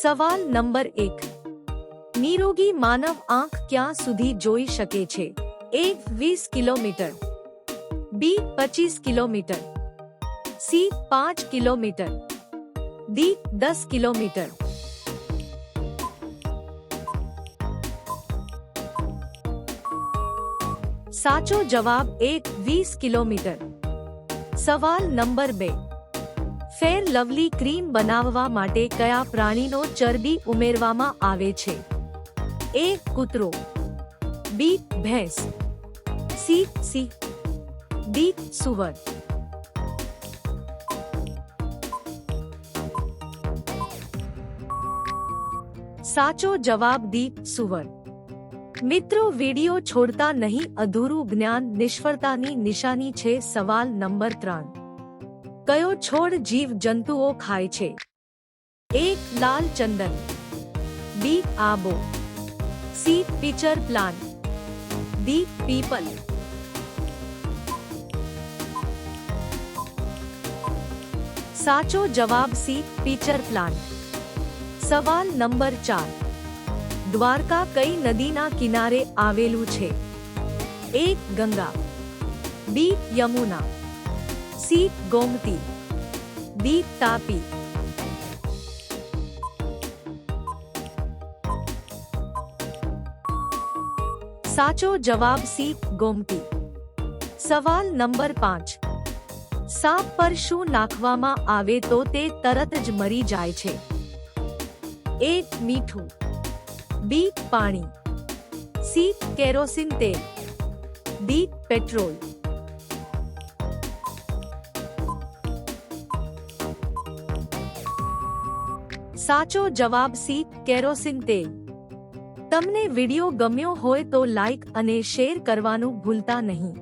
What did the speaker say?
सवाल नंबर 1 निरोगी मानव आंख क्या सुधि જોઈ શકે છે A 20 kilometre B 25 kilometre C 5 kilometre D 10 kilometre સાચો જવાબ A 20 કિલોમીટર سوال નંબર 2 फेर लवली क्रीम બનાવવા માટે કયા પ્રાણીનો ચરબી ઉમેરવામાં આવે છે એ કૂતરો બી ભેસ સી સી ડી સુવર્ણ સાચો જવાબ ડી સુવર્ણ મિત્રો વિડિયો છોડતા નહીં અધૂરો જ્ઞાન નિષ્વરતાની નિશાની છે સવાલ નંબર 3 કયો છોડ જીવ જંતુઓ ખાઈ છે એક લાલ ચંદન બી આબો સી પીચર પ્લાન્ટ ડી પીપલ સાચો જવાબ સી પીચર પ્લાન્ટ સવાલ નંબર 4 દ્વારકા કઈ નદીના કિનારે આવેલું છે A Ganga B Yamuna C Gomti D Tapi साचो जवाब सी गोमती सवाल नंबर पांच सांप पर शू नाखवामा तो तरत ज मरी जाए छे ए मीठू बी पानी सी केरोसिन तेल डी पेट्रोल સાચો જવાબ સી કેરોસીન તેલ તમને વિડિયો ગમ્યો હોય તો લાઈક અને શેર કરવાનું ભૂલતા નહીં